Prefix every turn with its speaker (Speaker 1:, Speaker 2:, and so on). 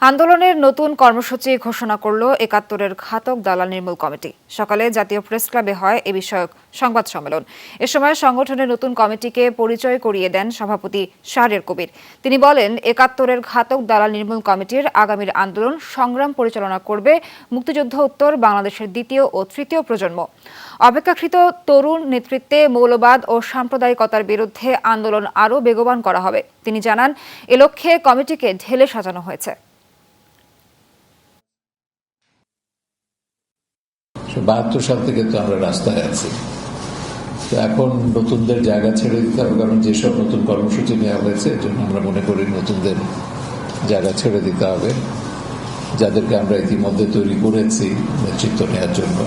Speaker 1: আন্দোলনের নতুন কর্মসূচি ঘোষণা করল একাত্তরের ঘাতক দালাল নির্মূল কমিটি। সকালে জাতীয় প্রেস ক্লাবে হয় এ বিষয়ক সংবাদ সম্মেলন। এ সময় সংগঠনের নতুন কমিটিকে পরিচয় করিয়ে দেন সভাপতি শাহরের কবির। তিনি বলেন, একাত্তরের ঘাতক দালাল নির্মূল কমিটির আগামীর আন্দোলন সংগ্রাম পরিচালনা করবে মুক্তিযুদ্ধ উত্তর বাংলাদেশের দ্বিতীয় ও তৃতীয় প্রজন্ম। অপেক্ষাকৃত তরুণ নেতৃত্বে মৌলবাদ ও সাম্প্রদায়িকতার বিরুদ্ধে আন্দোলন আরও বেগবান করা হবে। তিনি জানান, এ লক্ষ্যে কমিটিকে ঢেলে সাজানো হয়েছে।
Speaker 2: বাহাত্তর সাল থেকে তো আমরা রাস্তায় আছি। তো এখন নতুনদের জায়গা ছেড়ে দিতে হবে, কারণ যেসব নতুন কর্মসূচি নেওয়া হয়েছে, এর জন্য আমরা মনে করি নতুনদের জায়গা ছেড়ে দিতে হবে। যাদেরকে আমরা ইতিমধ্যে তৈরি করেছি নেতৃত্ব নেওয়ার জন্য।